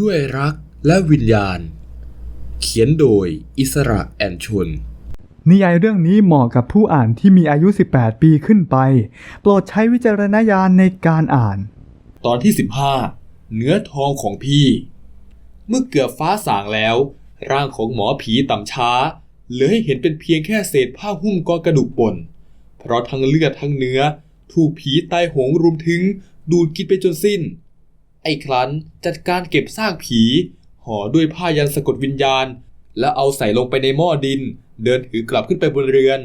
ด้วยรักและวิญญาณ เขียนโดยอิสระแอนชน นิยายเรื่องนี้เหมาะกับผู้อ่านที่มีอายุ 18 ปีขึ้นไป โปรดใช้วิจารณญาณในการอ่าน ตอนที่ 15 เนื้อทองของพี่ เมื่อเกือบฟ้าสางแล้ว ร่างของหมอผีต่ำช้าเหลือให้เห็นเป็นเพียงแค่เศษผ้าหุ้มกอกระดูกป่น เพราะทั้งเลือดทั้งเนื้อ ถูกผีตายโหงรุมถึงดูดกินไปจนสิ้น ไอ้ครั้นจัดการเก็บซากผีห่อด้วยผ้ายันสะกดวิญญาณ แล้วเอาใส่ลงไปในหม้อดิน เดินถือกลับขึ้นไปบนเรือน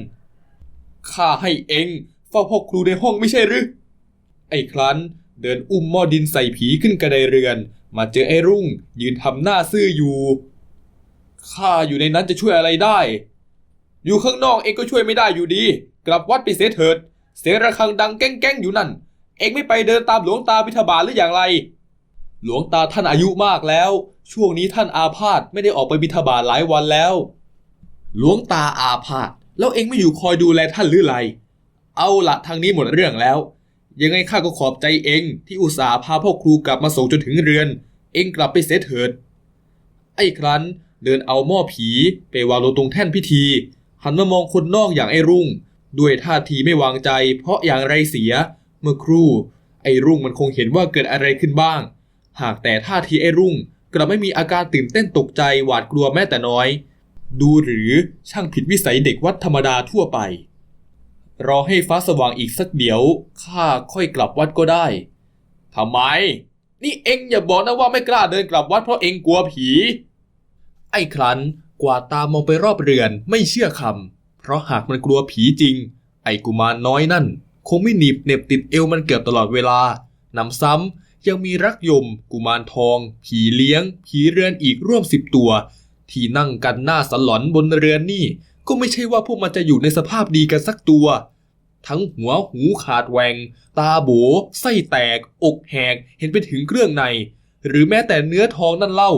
ข้าให้เองเฝ้าพ่อครูในห้องไม่ใช่หรือไอ้ครั้นเดินอุ้มหม้อดินใส่ผีขึ้นกระไดเรือน มาเจอไอ้รุ่ง ยืนทำหน้าซื่ออยู่ข้าอยู่ในนั้นจะช่วยอะไรได้ อยู่ข้างนอกเองก็ช่วยไม่ได้อยู่ดี กลับวัดไปเสียเถิด เสียงระฆังดังแก้งแก้งๆอยู่นั่น เองไม่ไปเดินตามหลวงตาบิณฑบาตหรืออย่างไร หลวงตาท่านอายุมากแล้ว ช่วงนี้ท่านอาพาธไม่ได้ออกไปบิณฑบาตหลายวันแล้ว หลวงตาอาพาธแล้วเองไม่อยู่คอยดูแลท่านหรือไร เอาละทางนี้หมดเรื่องแล้ว ยังไงข้าก็ขอบใจเองที่อุตส่าห์พาพ่อครูกลับมาส่งจนถึงเรือน เองกลับไปเสียเถิด ไอ้ครั้นเดินเอาหม้อผีไปวางลงตรงแท่นพิธี หันมามองคนนอกอย่างไอ้รุ่ง ด้วยท่าทีไม่วางใจ เพราะอย่างไรเสีย เมื่อครู่ ไอ้รุ่งมันคงเห็นว่าเกิดอะไรขึ้นบ้าง หากแต่ท่าทีไอ้รุ่งกลับไม่มีอาการตื่นเต้นตกใจหวาดกลัวแม้แต่น้อย ดูหรือช่างผิดวิสัยเด็กวัดธรรมดาทั่วไป รอให้ฟ้าสว่างอีกสักเดี๋ยวข้าค่อยกลับวัดก็ได้ทำไม นี่เอ็งอย่าบอกนะว่าไม่กล้าเดินกลับวัดเพราะเอ็งกลัวผี ไอ้ครั้นกวาดตามองไปรอบเรือนไม่เชื่อคำเพราะหากมันกลัวผีจริง ไอ้กุมารน้อยนั่น คงไม่หนีบเหน็บติดเอวมันเกือบตลอดเวลานำซ้ำ ยังมีรักยม กุมารทอง ผีเลี้ยง ผีเรือนอีกร่วมสิบตัว ที่นั่งกันหน้าสลอนบนเรือนนี่ ก็ไม่ใช่ว่าพวกมันจะอยู่ในสภาพดีกันสักตัว ทั้งหัวหูขาดแหวง ตาโบไส้แตก อกแหก เห็นไปถึงเครื่องใน หรือแม้แต่เนื้อทองนั่นเล่า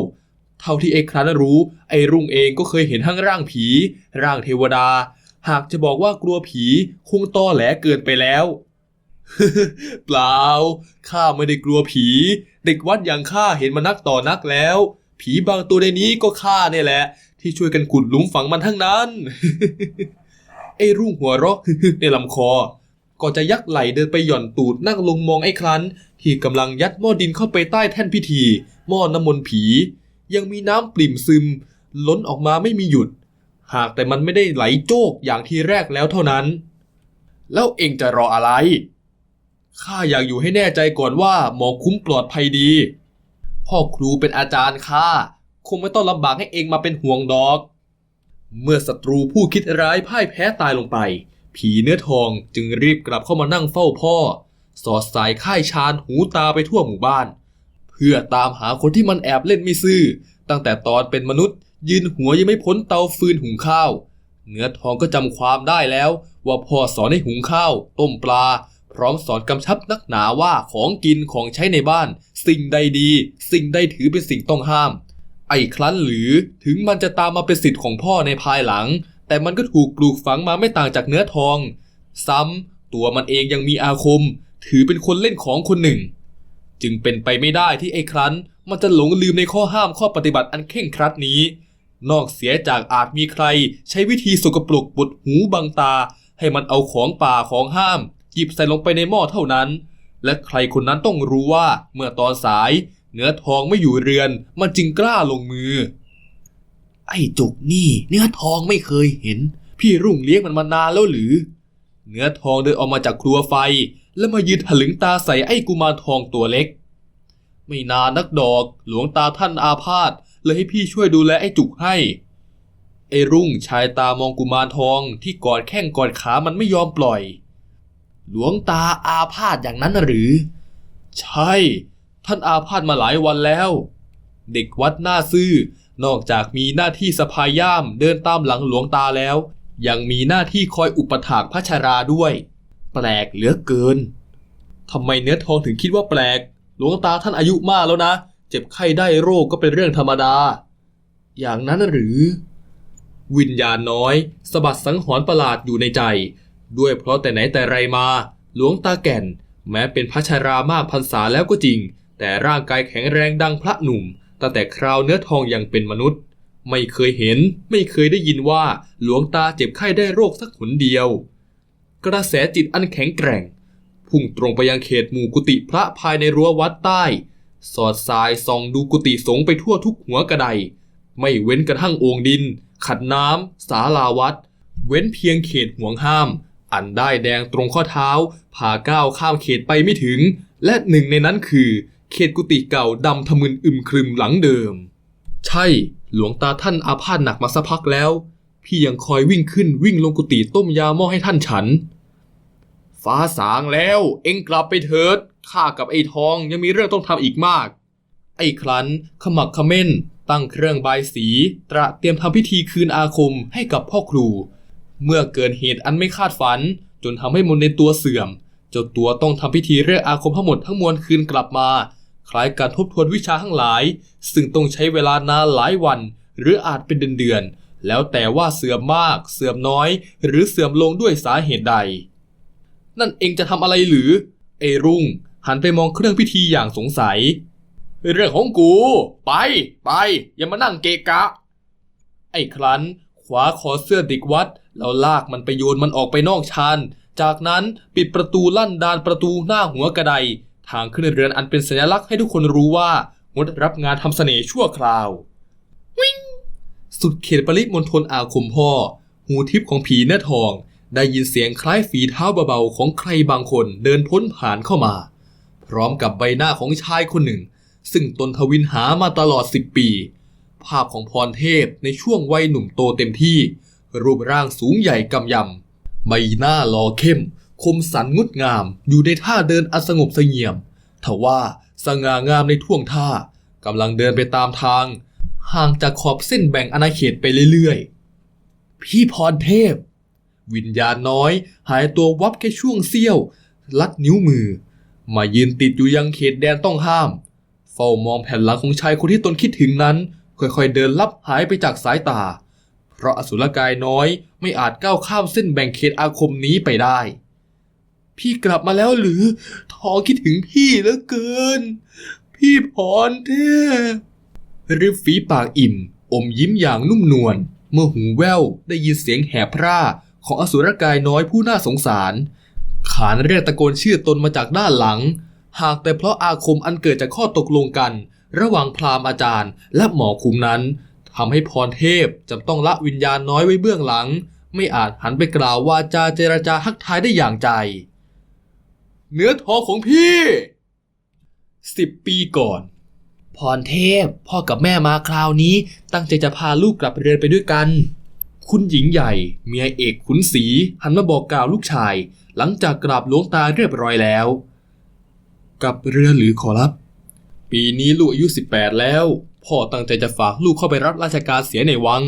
เท่าที่เอกครันรู้ ไอ้รุ่งเองก็เคยเห็นทั้งร่างผี ร่างเทวดา หากจะบอกว่ากลัวผีคงตอแหลเกินไปแล้ว เปล่า ข้าไม่ได้กลัวผี เด็กวัดอย่างข้าเห็นมานักต่อนักแล้ว ผีบางตัวในนี้ก็ข้าเนี่ยแหละ ที่ช่วยกันขุดหลุมฝังมันทั้งนั้น ไอ้รุ่งหัวเราะในลำคอ ก็จะยักไหลเดินไปหย่อนตูดนั่งลงมองไอ้ครันที่กำลังยัดหม้อดินเข้าไปใต้แท่นพิธี หม้อน้ำมนต์ผี ยังมีน้ำปริ่มซึม ล้นออกมาไม่มีหยุด หากแต่มันไม่ได้ไหลโจกอย่างที่แรกแล้วเท่านั้น แล้วเองจะรออะไร ข้าอยากอยู่ให้แน่ใจก่อนว่าหมอคุ้มปลอดภัยดี พ่อครูเป็นอาจารย์ข้าคงไม่ต้องลำบากให้เองมาเป็นห่วงดอก เมื่อศัตรูผู้คิดร้ายพ่ายแพ้ตายลงไป ผีเนื้อทองจึงรีบกลับเข้ามานั่งเฝ้าพ่อ สอดสายค่ายชานหูตาไปทั่วหมู่บ้าน เพื่อตามหาคนที่มันแอบเล่นไม่ซื่อ ตั้งแต่ตอนเป็นมนุษย์ ยืนหัวยังไม่พ้นเตาฟืนหุงข้าว เนื้อทองก็จำความได้แล้ว ว่าพ่อสอนให้หุงข้าว ต้มปลา พร้อมสอนกำชับนักหนาว่าของกินของใช้ในบ้าน สิ่งใดดี สิ่งใดถือเป็นสิ่งต้องห้าม ไอ้ครั้นหรือถึงมันจะตามมาเป็นสิทธิ์ของพ่อในภายหลัง แต่มันก็ถูกปลูกฝังมาไม่ต่างจากเนื้อทอง ซ้ำตัวมันเองยังมีอาคม ถือเป็นคนเล่นของคนหนึ่ง จึงเป็นไปไม่ได้ที่ไอ้ครั้นมันจะหลงลืมในข้อห้ามข้อปฏิบัติอันเคร่งครัดนี้ นอกเสียจากอาจมีใคร ใช้วิธีสกปรกบดหูบังตา ให้มันเอาของป่าของห้าม หยิบใส่ลงไปในหม้อเท่านั้น และใครคนนั้นต้องรู้ว่าเมื่อตอนสาย เนื้อทองไม่อยู่เรือน มันจึงกล้าลงมือ ไอ้จุกนี่ เนื้อทองไม่เคยเห็น พี่รุ่งเลี้ยงมันมานานแล้วหรือ เนื้อทองเดินออกมาจากครัวไฟ แล้วมายืนถลึงตาใส่ไอ้กุมารทองตัวเล็ก ไม่นานนักดอก หลวงตาท่านอาพาธเลยให้พี่ช่วยดูแลไอ้จุกให้ไอ้รุ่งชายตามองกุมารทองที่กอดแข้งกอดขามันไม่ยอมปล่อย หลวงตาอาพาธอย่างนั้นหรือ ใช่ ท่านอาพาธมาหลายวันแล้ว เด็กวัดหน้าซื่อนอกจากมีหน้าที่สะพายย่ามเดินตามหลังหลวงตาแล้ว ยังมีหน้าที่คอยอุปถากพระชาราด้วย แปลกเหลือเกินทำไมเนื้อทองถึงคิดว่าแปลก หลวงตาท่านอายุมากแล้วนะ เจ็บไข้ได้โรคก็เป็นเรื่องธรรมดา อย่างนั้นหรือ วิญญาณน้อยสะบัดสังหรณ์ประหลาดอยู่ในใจ ด้วยเพราะแต่ไหนแต่ไรมา หลวงตาแก่น แม้เป็นพระชารามากพรรษาแล้วก็จริง แต่ร่างกายแข็งแรงดังพระหนุ่มตตั้งแต่คราวเนื้อทองยังเป็นมนุษย์ ไม่เคยเห็นไม่เคยได้ยินว่าหลวงตาเจ็บไข้ได้โรคสักหนเดียว กระแสจิตอันแข็งแกร่ง พุ่งตรงไปยังเขตหมู่กุฏิพระภายในรั้ววัดใต้ สอดสายส่องดูกุฏิสงไปทั่วทุกหัวกระไดไม่เว้นกระทั่งโอ่งดิน ขัดน้ำสาลาวัด เว้นเพียงเขตห่วงห้าม อันได้แดงตรงข้อเท้าผ่าก้าวข้ามเขตไปไม่ถึง และหนึ่งในนั้นคือ เขตกุฏิเก่าดำทะมึนอึมครึมหลังเดิม ใช่ หลวงตาท่านอาพาธหนักมาสักพักแล้ว พี่ยังคอยวิ่งขึ้นวิ่งลงกุฏิต้มยาหม้อให้ท่านฉัน ฟ้าสางแล้ว เอ็งกลับไปเถิดข้ากับไอ้ทองยังมีเรื่องต้องทำอีกมาก ไอ้ครั้นขมักเขม้นตั้งเครื่องบายสี ตระเตรียมทำพิธีคืนอาคมให้กับพ่อครู เมื่อเกิดเหตุอันไม่คาดฝัน จนทำให้มนต์ในตัวเสื่อม เจ้าตัวต้องทำพิธีเรียกอาคมทั้งหมดทั้งมวลคืนกลับมา คล้ายการทบทวนวิชาทั้งหลาย ซึ่งต้องใช้เวลานานหลายวัน หรืออาจเป็นเดือนๆแล้วแต่ว่าเสื่อมมาก เสื่อมน้อย หรือเสื่อมลงด้วยสาเหตุใด นั่นเองจะทำอะไรหรือ เอรุ่ง หันไปมองเครื่องพิธีอย่างสงสัย เรื่องของกู ไป ไป อย่ามานั่งเกะกะ ไอ้ครั้น ขวาคอเสื้อเด็กวัด แล้วลากมันไปโยนมันออกไปนอกชานจากนั้นปิดประตูลั่นดานประตูหน้าหัวกระได ทางขึ้นเรือนอันเป็นสัญลักษณ์ให้ทุกคนรู้ว่างดรับงานทำเสน่ห์ชั่วคราว วิ่ง สุดเขตปริมณฑลอาคมพ่อ หูทิพย์ของผีเนื้อทอง ได้ยินเสียงคล้ายฝีเท้าเบาๆของใครบางคนเดินพ้นผ่านเข้ามา พร้อมกับใบหน้าของชายคนหนึ่ง ซึ่งตนทวินหามาตลอดสิบปี ภาพของพรเทพในช่วงวัยหนุ่มโตเต็มที่ รูปร่างสูงใหญ่กำยำ ใบหน้าหล่อเข้ม คมสันงดงาม อยู่ในท่าเดินอันสงบเสงี่ยมทว่าสง่างามในท่วงท่ากำลังเดินไปตามทาง ห่างจากขอบเส้นแบ่งอาณาเขตไปเรื่อยๆ พี่พรเทพ วิญญาณน้อย หายตัววับแค่ช่วงเสี้ยว ลัดนิ้วมือ มายืนติดอยู่ยังเขตแดนต้องห้าม เฝ้ามองแผ่นหลังของชายคนที่ตนคิดถึงนั้น ค่อยๆเดินลับหายไปจากสายตา เพราะอสุรกายน้อยไม่อาจก้าวข้ามเส้นแบ่งเขตอาคมนี้ไปได้ พี่กลับมาแล้วหรือทอคิดถึงพี่เหลือเกิน พี่พรเทพริบฝีปากอิ่ม อมยิ้มอย่างนุ่มนวลเมื่อหูแว่วได้ยินเสียงแหบพร่าของอสุรกายน้อยผู้น่าสงสาร ขานเรียกตะโกนชื่อตนมาจากด้านหลัง หากแต่เพราะอาคมอันเกิดจากข้อตกลงกัน ระหว่างพราหมณ์อาจารย์ และหมอคุมนั้นทำให้พรเทพจำต้องละวิญญาณน้อยไว้เบื้องหลัง ไม่อาจหันไปกล่าววาจาเจรจาฮักทายได้อย่างใจ เนื้อทองของพี่สิบปีก่อน พรเทพพ่อกับแม่มาคราวนี้ ตั้งใจจะพาลูกกลับเรือนไปด้วยกัน คุณหญิงใหญ่ เมียเอกขุนศรีหันมาบอกกล่าวลูกชาย หลังจากกราบหลวงตาเรียบร้อยแล้วกลับเรือหรือขอรับ ปีนี้ลูกอายุ 18 แล้ว พ่อตั้งใจจะฝากลูกเข้าไปรับราชการเสียในวัง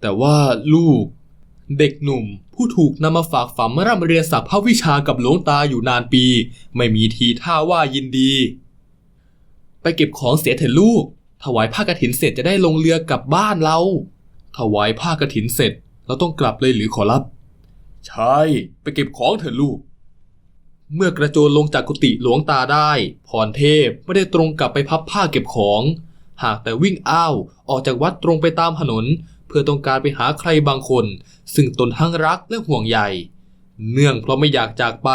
แต่ว่าลูก เด็กหนุ่ม ผู้ถูกนำมาฝากฝังร่ำเรียนศักดิ์พระวิชากับหลวงตาอยู่นานปี ไม่มีทีท่าว่ายินดี ไปเก็บของเสียเถอะลูก ถวายผ้ากฐินเสร็จจะได้ลงเรือกลับบ้านเรา ถวายผ้ากฐินเสร็จเราต้องกลับเลยหรือขอรับ ใช่ ไปเก็บของเถอะลูก เมื่อกระโจนลงจากกุฏิหลวงตาได้ พรเทพไม่ได้ตรงกลับไปพับผ้าเก็บของ หากแต่วิ่งอ้าวออกจากวัดตรงไปตามถนน เพื่อต้องการไปหาใครบางคน ซึ่งตนทั้งรักและห่วงใยเนื่องเพราะไม่อยากจากไป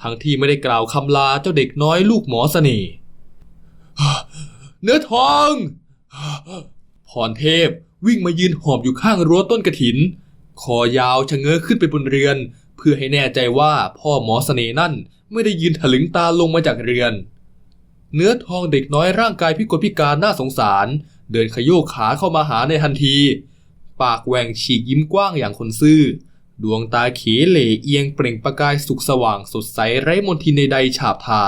ทั้งที่ไม่ได้กล่าวคำลาเจ้าเด็กน้อยลูกหมอเสน่ห์เนื้อทอง พรเทพวิ่งมายืนหอบอยู่ข้างรั้วต้นกระถิน คอยาวชะเง้อขึ้นไปบนเรือน พื่อให้แน่ใจว่าพ่อหมอเสน่นั่นไม่ได้ยืนถลึงตาลงมาจากเรือน เนื้อทองเด็กน้อยร่างกายพิกลพิการน่าสงสาร เดินขยโยกขาเข้ามาหาในทันที ปากแหว่งฉีกยิ้มกว้างอย่างคนซื่อ ดวงตาเขเหลเอียงเปล่งประกายสุขสว่างสดใสไร้มนทินใดๆฉาบทา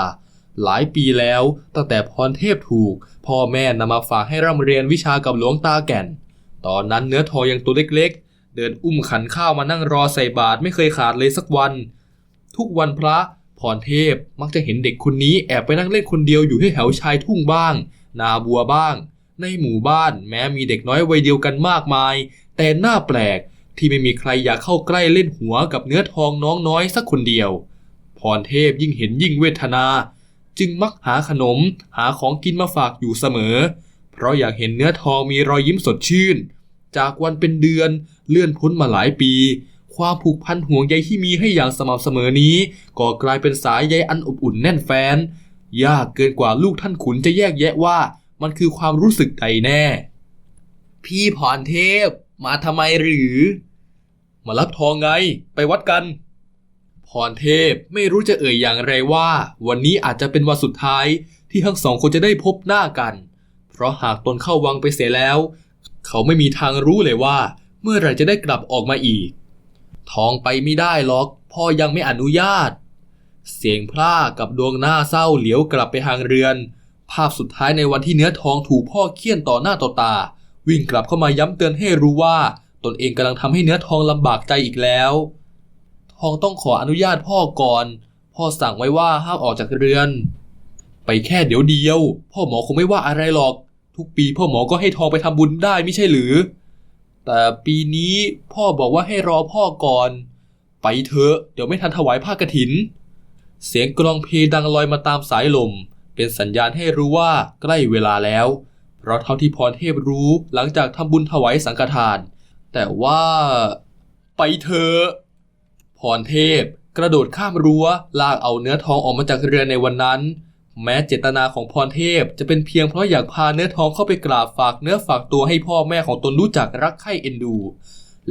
หลายปีแล้วตั้งแต่พรเทพถูก พ่อแม่นำมาฝากให้ร่ำเรียนวิชากับหลวงตาแก่น ตอนนั้นเนื้อทองยังตัวเล็กๆ เดินอุ้มขันข้าวมานั่งรอใส่บาตรไม่เคยขาดเลยสักวัน ทุกวันพระพรเทพมักจะเห็นเด็กคนนี้แอบไปนั่งเล่นคนเดียวอยู่ที่แถวชายทุ่งบ้าง นาบัวบ้าง ในหมู่บ้านแม้มีเด็กน้อยวัยเดียวกันมากมาย แต่น่าแปลกที่ไม่มีใครอยากเข้าใกล้เล่นหัวกับเนื้อทองน้องน้อยสักคนเดียว พรเทพยิ่งเห็นยิ่งเวทนา จึงมักหาขนมหาของกินมาฝากอยู่เสมอ เพราะอยากเห็นเนื้อทองมีรอยยิ้มสดชื่น จากวันเป็นเดือน เลื่อนพ้นมาหลายปี ความผูกพันห่วงใยที่มีให้อย่างสม่ำเสมอนี้ ก็กลายเป็นสายใยอันอบอุ่นแน่นแฟนยากเกินกว่าลูกท่านขุนจะแยกแยะว่ามันคือความรู้สึกใดแน่ พี่พรเทพ มาทำไมหรือ มารับทองไง ไปวัดกัน พรเทพไม่รู้จะเอ่ยอย่างไรว่า วันนี้อาจจะเป็นวันสุดท้ายที่ทั้งสองคนจะได้พบหน้ากัน เพราะหากตนเข้าวังไปเสียแล้ว เขาไม่มีทางรู้เลยว่า เมื่อไหร่จะได้กลับออกมาอีกทองไปไม่ได้หรอก พ่อยังไม่อนุญาต เสียงพร่ากับดวงหน้าเศร้าเหลียวกลับไปทางเรือน ภาพสุดท้ายในวันที่เนื้อทองถูกพ่อเคี่ยนต่อหน้าต่อตา วิ่งกลับเข้ามาย้ำเตือนให้รู้ว่า ตนเองกำลังทำให้เนื้อทองลำบากใจอีกแล้ว ทองต้องขออนุญาตพ่อก่อน พ่อสั่งไว้ว่าห้ามออกจากเรือน ไปแค่เดี๋ยวเดียว พ่อหมอคงไม่ว่าอะไรหรอก ทุกปีพ่อหมอก็ให้ทองไปทำบุญได้ไม่ใช่หรือ แต่ปีนี้พ่อบอกว่าให้รอพ่อก่อน ไปเถอะเดี๋ยวไม่ทันถวายผ้ากฐิน เสียงกลองเพลงดังลอยมาตามสายลม เป็นสัญญาณให้รู้ว่าใกล้เวลาแล้ว เพราะเท่าที่พรเทพรู้หลังจากทำบุญถวายสังฆทาน แต่ว่า ไปเถอะพรเทพกระโดดข้ามรั้วลากเอาเนื้อทองออกมาจากเรือในวันนั้น แม้เจตนาของพรเทพจะเป็นเพียงเพราะอยากพาเนื้อทองเข้าไปกราบฝากเนื้อฝากตัวให้พ่อแม่ของตนรู้จักรักใคร่เอ็นดู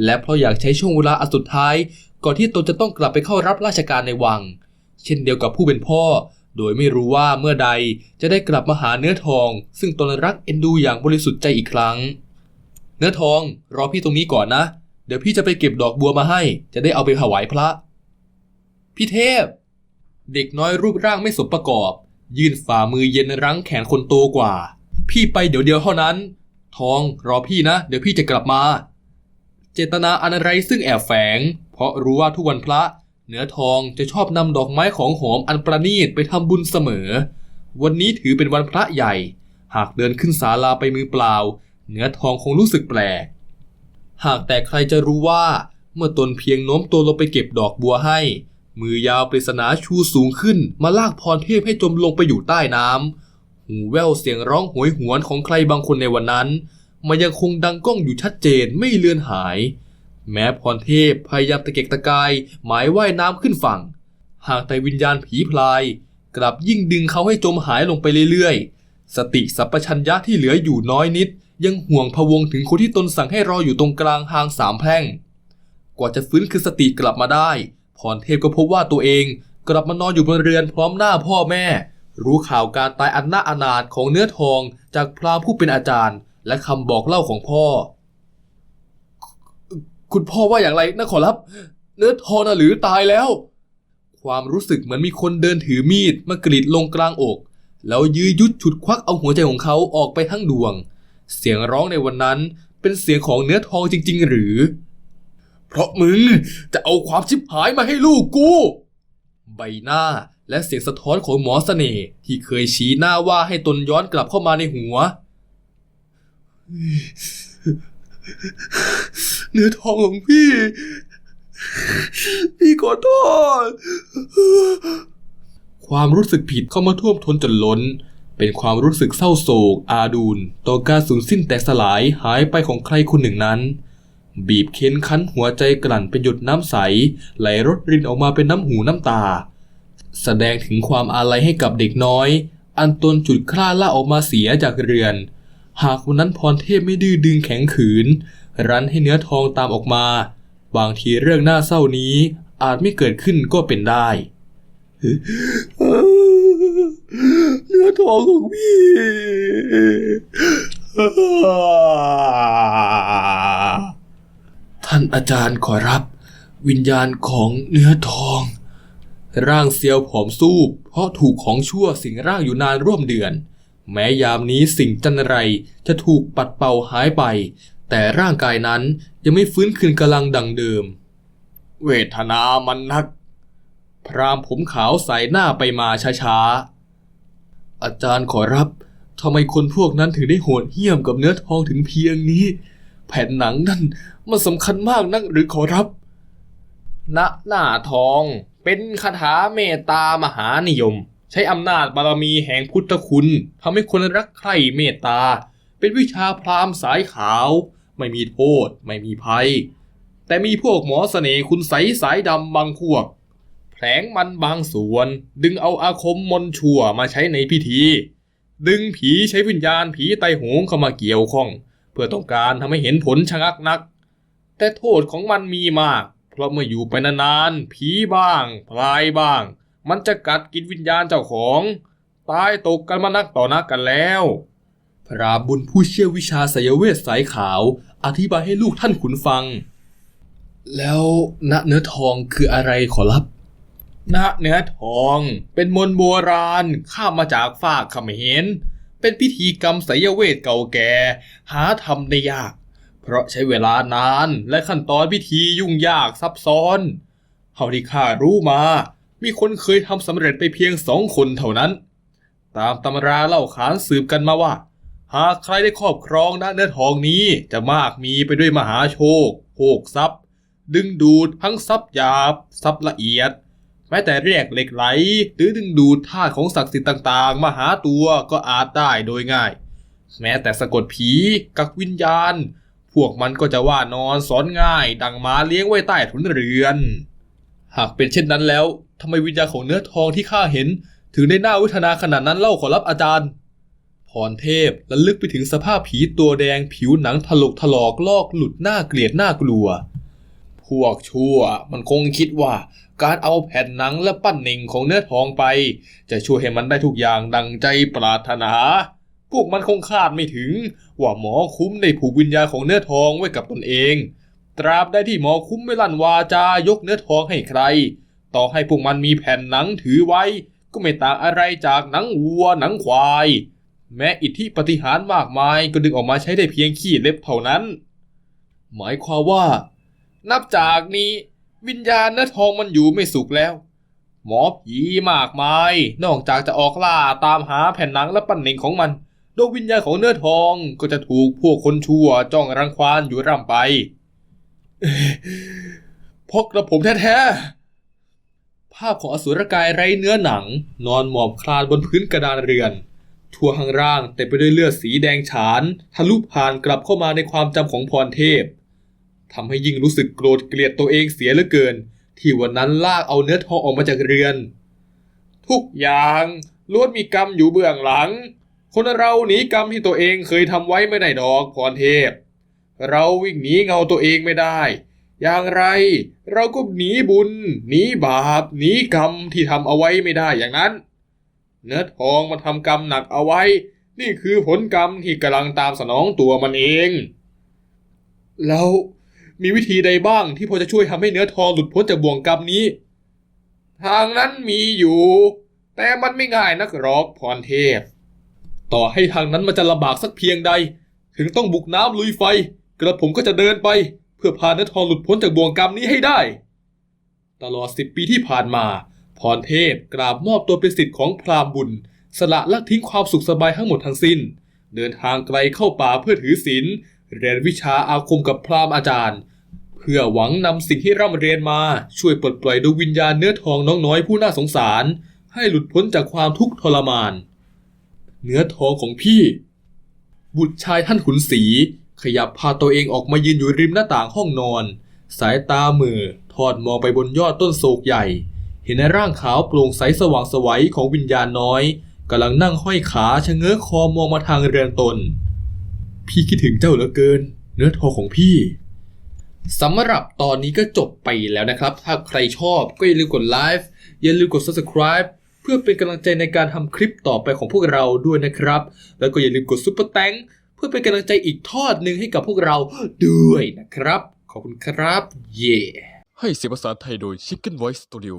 และเพราะอยากใช้ช่วงเวลาอันสุดท้าย ก่อนที่ตนจะต้องกลับไปเข้ารับราชการในวัง เช่นเดียวกับผู้เป็นพ่อ โดยไม่รู้ว่าเมื่อใดจะได้กลับมาหาเนื้อทอง ซึ่งตนรักเอ็นดูอย่างบริสุทธิ์ใจอีกครั้ง เนื้อทองรอพี่ตรงนี้ก่อนนะ เดี๋ยวพี่จะไปเก็บดอกบัวมาให้ จะได้เอาไปถวายพระพี่เทพ เด็กน้อยรูปร่างไม่สมประกอบ ยื่นฝ่ามือเย็นรั้งแขนคนโตกว่า พี่ไปเดี๋ยวเดียวเท่านั้น ทองรอพี่นะ เดี๋ยวพี่จะกลับมา เจตนาอันไรซึ่งแอบแฝง เพราะรู้ว่าทุกวันพระเนื้อทองจะชอบนำดอกไม้ของหอมอันประณีตไปทำบุญเสมอ วันนี้ถือเป็นวันพระใหญ่ หากเดินขึ้นศาลาไปมือเปล่า เนื้อทองคงรู้สึกแปลก หากแต่ใครจะรู้ว่า เมื่อตนเพียงโน้มตัวลงไปเก็บดอกบัวให้ มือยาวปริศนาชูสูงขึ้นมาลากพรเทพให้จมลงไปอยู่ใต้น้ำ หูแว่วเสียงร้องโหยหวนของใครบางคนในวันนั้น มันยังคงดังก้องอยู่ชัดเจนไม่เลือนหาย แม้พรเทพพยายามตะเกียกตะกาย หมายว่ายน้ำขึ้นฝั่ง หากแต่วิญญาณผีพลาย กลับยิ่งดึงเขาให้จมหายลงไปเรื่อยๆ สติสัพชัญญะที่เหลืออยู่น้อยนิด ยังห่วงพะวงถึงคนที่ตนสั่งให้รออยู่ตรงกลางทางสามแพร่ง กว่าจะฟื้นคืนสติกลับมาได้ พรเทพก็พบว่าตัวเองกลับมานอนอยู่บนเรือนพร้อมหน้าพ่อแม่ รู้ข่าวการตายอันน่าอนาถของเนื้อทองจากพราหมณ์ผู้เป็นอาจารย์ และคำบอกเล่าของพ่อ คุณพ่อว่าอย่างไรนะขอรับ เนื้อทองน่ะหรือตายแล้ว ความรู้สึกเหมือนมีคนเดินถือมีดมากรีดลงกลางอก แล้วยื้อยุดฉุดควักเอาหัวใจของเขาออกไปทั้งดวง เสียงร้องในวันนั้นเป็นเสียงของเนื้อทองจริง ๆ หรือ เพราะมึงจะเอาความชิบหายมาให้ลูกกู ใบหน้าและเสียงสะท้อนของหมอเสน่ห์ที่เคยชี้หน้าว่าให้ตนย้อนกลับเข้ามาในหัว เนื้อทองของพี่ พี่ขอโทษ ความรู้สึกผิดเข้ามาท่วมท้นจนล้น เป็นความรู้สึกเศร้าโศก อาดูลต่อการสูญสิ้นแตกสลายหายไปของใครคนหนึ่งนั้น บีบเค้นคั้นหัวใจกลั่นเป็นหยดน้ำใส ไหลรดรินออกมาเป็นน้ำหูน้ำตา แสดงถึงความอาลัยให้กับเด็กน้อย อันตนจุดคล้าล่าออกมาเสียจากเรือน หากวันนั้นพรเทพไม่ดื้อดึงแข็งขืน รั้นให้เนื้อทองตามออกมา บางทีเรื่องน่าเศร้านี้ อาจไม่เกิดขึ้นก็เป็นได้เนื้อทองของพี่ ท่านอาจารย์ขอรับ วิญญาณของเนื้อทอง ร่างเซียวผอมสู้เพราะถูกของชั่วสิงร่างอยู่นานร่วมเดือน แม้ยามนี้สิ่งจันไรจะถูกปัดเป่าหายไป แต่ร่างกายนั้นยังไม่ฟื้นคืนกำลังดังเดิม เวทนามันนัก พรามผมขาวใส่หน้าไปมาช้าๆอาจารย์ขอรับทำไมคนพวกนั้นถึงได้โหดเหี้ยมกับเนื้อทองถึงเพียงนี้ แผ่นหนังนั่นมันสำคัญมากนักหรือขอรับณหน้าทองเป็นคาถาเมตตามหานิยม ใช้อำนาจบารมีแห่งพุทธคุณทำให้คนรักใคร่เมตตา เป็นวิชาพราหมณ์สายขาว ไม่มีโทษ ไม่มีภัย แต่มีพวกหมอเสน่ห์คุณใสยสายดำบางพวกแผลงมันบางส่วน ดึงเอาอาคมมนชั่วมาใช้ในพิธี ดึงผีใช้วิญญาณผีไตโหงเข้ามาเกี่ยวข้อง เพื่อต้องการทำให้เห็นผลชะงักนัก แต่โทษของมันมีมาก เพราะเมื่ออยู่ไปนานๆผีบ้างพลายบ้าง มันจะกัดกินวิญญาณเจ้าของ ตายตกกันมานักต่อนักกันแล้ว พระบุญผู้เชี่ยววิชาสยเวทสายขาว อธิบายให้ลูกท่านขุนฟัง แล้วณเนื้อทองคืออะไรขอรับณเนื้อทองเป็นมนต์โบราณข้ามมาจากฝากเขมร เป็นพิธีกรรมไสยเวทเก่าแก่ หาทำได้ยาก เพราะใช้เวลานานและขั้นตอนพิธียุ่งยากซับซ้อน เท่าที่ข้ารู้มา มีคนเคยทำสำเร็จไปเพียงสองคนเท่านั้น ตามตำราเล่าขานสืบกันมาว่า หากใครได้ครอบครองณเนื้อทองนี้จะมากมีไปด้วยมหาโชคโภคทรัพย์ ดึงดูดทั้งทรัพย์หยาบทรัพย์ละเอียด ม้แต่เรียกเหล็กไหล หรือดึงดูดธาตุของศักดิ์สิทธิ์ต่างๆ มาหาตัวก็อาจได้โดยง่าย แม้แต่สะกดผีกักวิญญาณ พวกมันก็จะว่านอนสอนง่าย ดังม้าเลี้ยงไว้ใต้ถุนเรือน หากเป็นเช่นนั้นแล้วทำไมวิญญาณของเนื้อทองที่ข้าเห็น ถึงได้น่าวิทนาขนาดนั้นเล่าขอรับอาจารย์พรเทพและลึกไปถึงสภาพผีตัวแดงผิวหนังถลกถลอกลอกหลุดหน้าเกลียดหน้ากลัว พวกชั่วมันคงคิดว่าการเอาแผ่นหนังและปั้นเน่งของเนื้อทองไป จะช่วยให้มันได้ทุกอย่างดังใจปรารถนา พวกมันคงคาดไม่ถึง ว่าหมอคุ้มได้ผูกวิญญาณของเนื้อทองไว้กับตนเอง ตราบใดที่หมอคุ้มไม่ลั่นวาจายกเนื้อทองให้ใคร ต่อให้พวกมันมีแผ่นหนังถือไว้ ก็ไม่ต่างอะไรจากหนังวัวหนังควาย แม้อิทธิปฏิหารมากมายก็ดึงออกมาใช้ได้เพียงขี้เล็บเท่านั้น หมายความว่า นับจากนี้ วิญญาณเนื้อทองมันอยู่ไม่สุขแล้ว หมอผีมากมาย นอกจากจะออกล่าตามหาแผ่นหนังและปั้นเน่งของมันดวงวิญญาณของเนื้อทองก็จะถูกพวกคนชั่วจ้องรังควานอยู่ร่ำไปพกกระผมแท้ๆ ภาพของอสุรกายไร้เนื้อหนัง นอนหมอบคลานบนพื้นกระดานเรือน ทั่วข้างล่างเต็มไปด้วยเลือดสีแดงฉาน ทะลุผ่านกลับเข้ามาในความจำของพรเทพ ทำให้ยิ่งรู้สึกโกรธเกลียดตัวเองเสียเหลือเกิน ที่วันนั้นลากเอาเนื้อทองออกมาจากเรือน ทุกอย่างล้วนมีกรรมอยู่เบื้องหลัง คนเราหนีกรรมที่ตัวเองเคยทำไว้ไม่ได้ดอกพรเทพ เราวิ่งหนีเงาตัวเองไม่ได้ อย่างไรเราก็หนีบุญหนีบาปหนีกรรมที่ทำเอาไว้ไม่ได้อย่างนั้น เนื้อทองมันทำกรรมหนักเอาไว้ นี่คือผลกรรมที่กำลังตามสนองตัวมันเอง แล้ว มีวิธีใดบ้างที่พอจะช่วยทำให้เนื้อทองหลุดพ้นจากบ่วงกรรมนี้ ทางนั้นมีอยู่ แต่มันไม่ง่ายนักหรอกพรเทพ ต่อให้ทางนั้นมันจะลำบากสักเพียงใด ถึงต้องบุกน้ำลุยไฟ กระผมก็จะเดินไป เพื่อพาเนื้อทองหลุดพ้นจากบ่วงกรรมนี้ให้ได้ ตลอดสิบปีที่ผ่านมา พรเทพกราบมอบตัวเป็นสิทธิ์ของพราหมณ์บุญ สละละทิ้งความสุขสบายทั้งหมดทั้งสิ้น เดินทางไกลเข้าป่าเพื่อถือศีล เรียนวิชาอาคมกับพราหมณ์อาจารย์ เพื่อหวังนำสิ่งที่ร่ำเรียนมาช่วยปลดปล่อยดวงวิญญาณเนื้อทองน้องน้อยผู้น่าสงสาร ให้หลุดพ้นจากความทุกข์ทรมาน เนื้อทองของพี่ บุตรชายท่านขุนศรีขยับพาตัวเองออกมายืนอยู่ริมหน้าต่างห้องนอน สายตาเมือทอดมองไปบนยอดต้นโศกใหญ่ เห็นในร่างขาวโปร่งใสสว่างไสวัยของวิญญาณน้อยกำลังนั่งห้อยขาชะเง้อคอมองมาทางเรือนตน พี่คิดถึงเจ้าเหลือเกิน เนื้อทองของพี่สำหรับตอนนี้ก็จบไปแล้วนะครับ ถ้าใครชอบก็อย่าลืมกดไลฟ์อย่าลืมกด subscribe เพื่อเป็นกำลังใจในการทำคลิปต่อไปของพวกเราด้วยนะครับ แล้วก็อย่าลืมกดซุปเปอร์แตงเพื่อเป็นกำลังใจอีกทอดหนึ่งให้กับพวกเราด้วยนะครับ ขอบคุณครับ เย่ให้เสียงภาษาไทยโดย Chicken Voice Studio